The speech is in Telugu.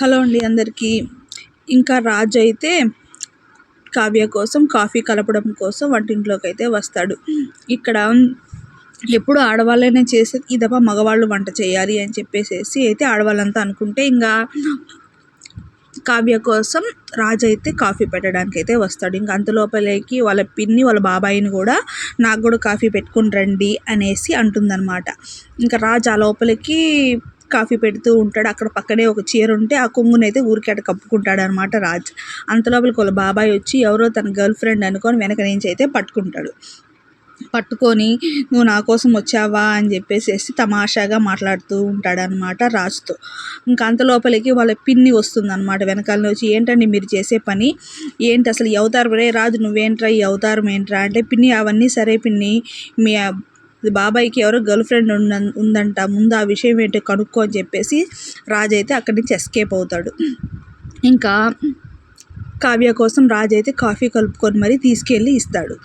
హలో అండి అందరికీ. ఇంకా రాజు అయితే కావ్య కోసం కాఫీ కలపడం కోసం వంటింట్లోకి అయితే వస్తాడు. ఇక్కడ ఎప్పుడు ఆడవాళ్ళనే చేసేది ఈ మగవాళ్ళు వంట చేయాలి అని చెప్పేసేసి అయితే ఆడవాళ్ళంతా అనుకుంటే ఇంకా కావ్య కోసం రాజు అయితే కాఫీ పెట్టడానికి అయితే వస్తాడు. ఇంకా అంతలోపలికి వాళ్ళ పిన్ని వాళ్ళ బాబాయిని కూడా నాకు కూడా కాఫీ పెట్టుకుని రండి అనేసి అంటుందన్నమాట. ఇంకా రాజు ఆ లోపలికి కాఫీ పెడుతూ ఉంటాడు. అక్కడ పక్కనే ఒక చీర ఉంటే ఆ కొంగుని అయితే ఊరికే అట కప్పుకుంటాడు అనమాట రాజ్. అంతలోపలికి వాళ్ళ బాబాయ్ వచ్చి ఎవరో తన గర్ల్ ఫ్రెండ్ అనుకొని వెనక నుంచి అయితే పట్టుకుంటాడు. పట్టుకొని నువ్వు నా కోసం వచ్చావా? అని చెప్పేసి తమాషాగా మాట్లాడుతూ ఉంటాడనమాట రాజుతో. ఇంకా అంత లోపలికి వాళ్ళ పిన్ని వస్తుందన్నమాట వెనకాల వచ్చి ఏంటండి మీరు చేసే పని? ఏంటి అసలు ఈ అవతారం? రే రాజు నువ్వేంట్రా? ఈ అవతారం ఏంట్రా? అంటే పిన్ని అవన్నీ సరే పిన్ని. మీ బాబాయ్కి ఎవరో గర్ల్ ఫ్రెండ్ ఉంద ఉందంట. ముందు ఆ విషయం ఏంటో కనుక్కో అని చెప్పేసి రాజు అయితే అక్కడి నుంచి ఎస్కేప్ అవుతాడు. ఇంకా కావ్య కోసం రాజు అయితే కాఫీ కలుపుకొని మరీ తీసుకెళ్ళి ఇస్తాడు.